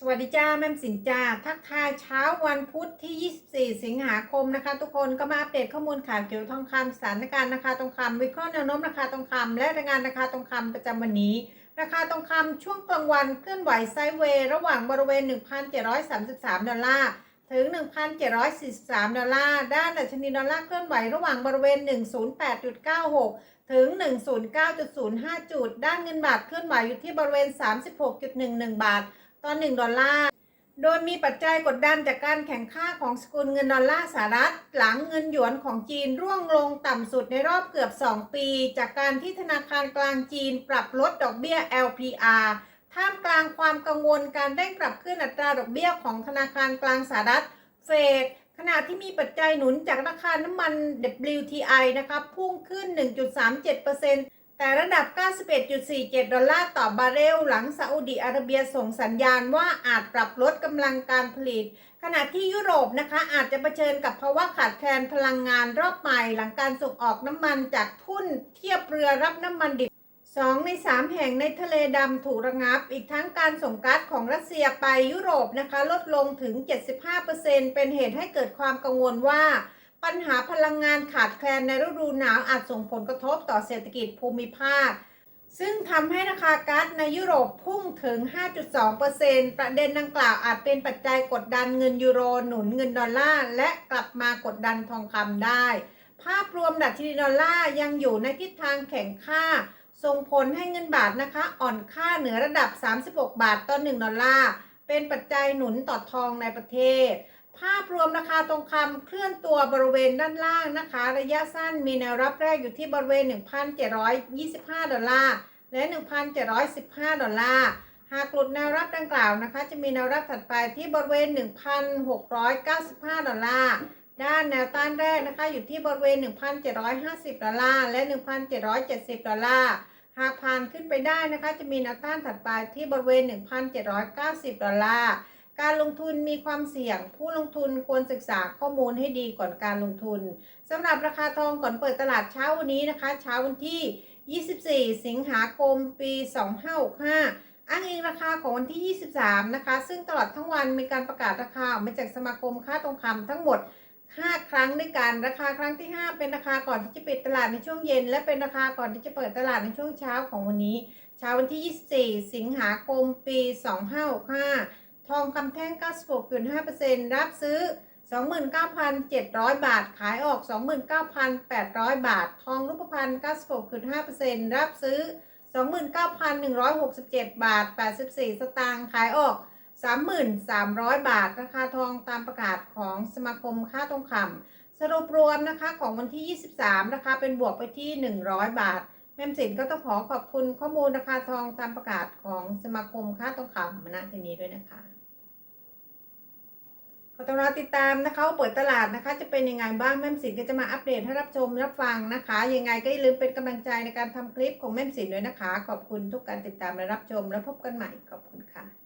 สวัสดีจ้าแม่มสินจ้าทักทายเช้าวันพุธที่ 24 สิงหาคมนะคะ ทุกคนก็มาอัปเดตข้อมูลข่าวเกี่ยวกับทองคำสถานการณ์ราคาทองคำวิเคราะห์แนวโน้มราคาทองคำและรายงานราคาทองคำประจำวันนี้ ราคาทองคำช่วงกลางวันเคลื่อนไหวไซด์เวย์ระหว่างบริเวณ 1,733 ดอลลาร์ถึง 1,743 ดอลลาร์ ด้านดัชนีดอลลาร์เคลื่อนไหวระหว่างบริเวณ 108.96 ถึง 109.05 จุด ด้านเงินบาทเคลื่อนไหวอยู่ที่บริเวณ 36.11 บาท ต่อ1ดอลลาร์ โดยมีปัจจัยกดดันจากการแข่งค่าของสกุลเงินดอลลาร์สหรัฐ หลังเงินหยวนของจีนร่วงลงต่ำสุดในรอบเกือบ 2 ปี จากการที่ธนาคารกลางจีนปรับลดดอกเบี้ย LPR ท่ามกลางความกังวลการได้ปรับขึ้นอัตราดอกเบี้ยของธนาคารกลางสหรัฐเฟดขณะที่มีปัจจัยหนุนจากราคาน้ำมัน WTI นะคะพุ่งขึ้น 1.37% แต่ระดับ 91.47 ดอลลาร์ต่อบาร์เรล หลังซาอุดิอาระเบียส่งสัญญาณว่าอาจปรับลดกำลังการผลิต ขณะที่ยุโรปนะคะอาจจะเผชิญกับภาวะขาดแคลนพลังงานรอบใหม่ หลังการส่งออกน้ำมันจากทุ่นเทียบเรือรับน้ำมันดิบสองในสามแห่งในทะเลดำถูกระงับ อีกทั้งการส่งก๊าซของรัสเซียไปยุโรปนะคะลดลงถึง 75%เป็นเหตุให้เกิดความกังวลว่า ปัญหาพลังงานขาดแคลนในฤดูหนาวอาจส่งผลกระทบต่อเศรษฐกิจภูมิภาค ซึ่งทำให้ราคาก๊าซในยุโรปพุ่งถึง 5.2%ประเด็นดังกล่าวอาจเป็นปัจจัยกดดันเงินยูโรหนุนเงินดอลลาร์และกลับมากดดันทองคำได้ ภาพรวมดัชนีดอลลาร์ยังอยู่ในทิศทางแข่งค่า ส่งผลให้เงินบาทนะคะอ่อนค่าเหนือระดับ 36 บาทต่อ 1 ดอลลาร์เป็นปัจจัยหนุนต่อทองในประเทศ ภาพรวมราคาทองคำเคลื่อนตัวบริเวณด้านล่างนะคะ ระยะสั้นมีแนวรับแรกอยู่ที่บริเวณ 1,725 ดอลลาร์ และ 1,715 ดอลลาร์ หากหลุดแนวรับดังกล่าวนะคะ จะมีแนวรับถัดไปที่บริเวณ 1,695 ดอลลาร์ ด้านแนวต้านแรกนะคะอยู่ที่บริเวณ 1,750 ดอลลาร์ และ 1,770 ดอลลาร์ หากผ่านขึ้นไปได้นะคะ จะมีแนวต้านถัดไปที่บริเวณ 1,790 ดอลลาร์ การลงทุนมีความเสี่ยง ผู้ลงทุนควรศึกษาข้อมูลให้ดีก่อนการลงทุนสำหรับราคาทองก่อนเปิดตลาดเช้าวันนี้นะคะ เช้าวันที่ 24 สิงหาคม ปี 2565 อ้างอิงราคาของวันที่ 23 นะคะ ซึ่งตลอดทั้งวันมีการประกาศราคาออกมาจากสมาคมค่าทองคำทั้งหมด 5 ครั้งด้วยกัน ราคาครั้งที่ 5 เป็นราคาก่อนที่จะปิดตลาดในช่วงเย็น และเป็นราคาก่อนที่จะเปิดตลาดในช่วงเช้าของวันนี้ เช้าวันที่ 24 สิงหาคม ปี 2565 ทองคำแท่ง 96.5%รับซื้อ 29,700 บาท ขายออก 29,800 บาท ทองรูปพรรณ96.5%รับซื้อ 29,167 บาท 84 สตางค์ ขายออก 3,300 บาท ราคาทองตามประกาศของสมาคมค่าทองคำสรุปรวมนะคะของวันที่ 23ราคาเป็นบวกไปที่ 100 บาท แม่มสินก็ต้องขอขอบคุณข้อมูลราคาทองตามประกาศของสมาคมค่าทองคำมาณที่นี้ด้วยนะคะ ก็ต้องรอติดตามนะคะเปิดตลาดนะคะ จะเป็นยังไงบ้างแม่มสินก็จะมาอัปเดตให้รับชมรับฟังนะคะ ยังไงก็อย่าลืมเป็นกำลังใจในการทำคลิปของแม่มสินด้วยนะคะ ขอบคุณทุกการติดตามและรับชมแล้วพบกันใหม่ขอบคุณค่ะ